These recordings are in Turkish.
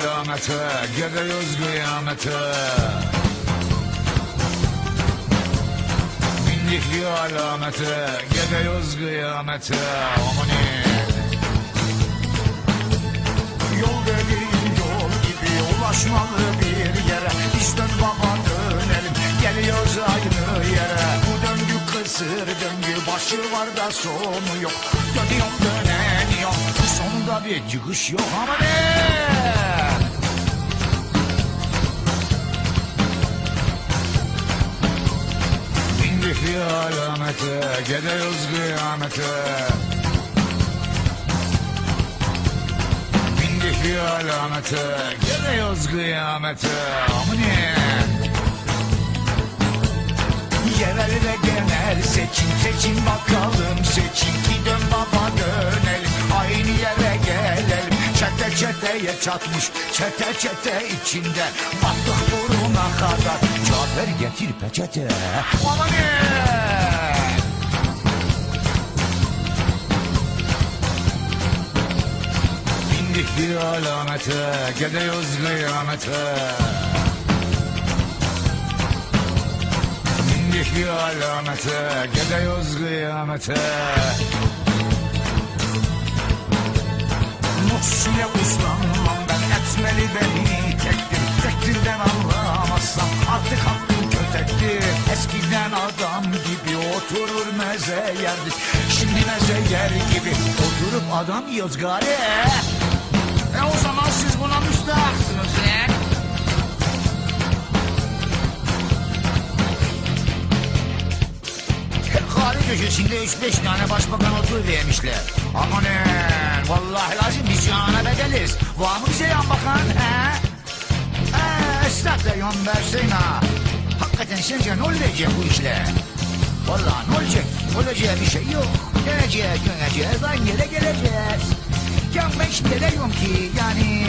kıyamete Gidiyoruz kıyamete. Bindik bir alamete Gidiyoruz kıyamete. Amanin Yol dediğin yol gibi ulaşmalı bir yere. Biz dön baba dönelim geliyoruz aynı yere. Bu döngü kısır döngü başı var da sonu yok. Dönüyorum döneniyorum sonunda bir çıkış yok ama ne? Bir alamete Gidiyoruz kıyamete Bindik bir alamete Gidiyoruz kıyamete Amanin Yerel ve genel seçim seçim bakalım. Seçim ki dön baba dönelim. Aynı yere gelelim. Çete çeteye çatmış çete çete içinde. Battık buruna kadar. Cafer getir peçete. Aman Bindik bir alamete Gidiyoruz kıyamete Bindik bir alamete Gidiyoruz kıyamete meze yerdik Şimdi meze yer gibi oturup adam yiyoruz gari E o zaman siz buna müstahaksınız ne? Kahve köşesinde üç beş tane başbakan otur vermişler. Amanın vallahi lazım biz yana bedeliz. Var mı bize yan bakan he? He esnaf yan versin ha. Hakikaten sence ne olacak bu işler? Vallahi ne olacak? Olacağı bir şey yok. Döneceğiz döneceğiz aynı yere geleceğiz. Ya ben şimdi diyorum ki yani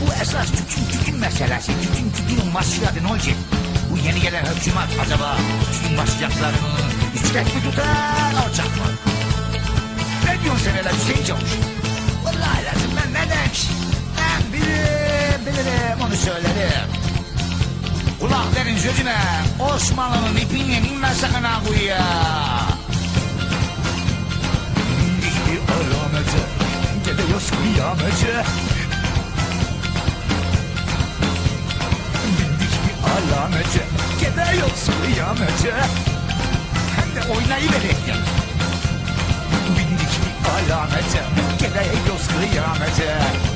bu esas tütün tütün meselesi. Tütün tütünün başladı ne olacak? Bu yeni gelen hükümet acaba tütün başlayacaklarını yüksek mi tutar alacak mı? Ne diyorsun sen öyle Hüseyin Çavuş? Kulak verin sözüme. Osmanlı'nın ipini inme sakın ha kuyuya. Bir alamete. Gidiyoruz kıyamete. Bindik bir alamete. Gidiyoruz kıyamete. Hem de oynayıverekten. Bindik bir alamete. Gidiyoruz kıyamete.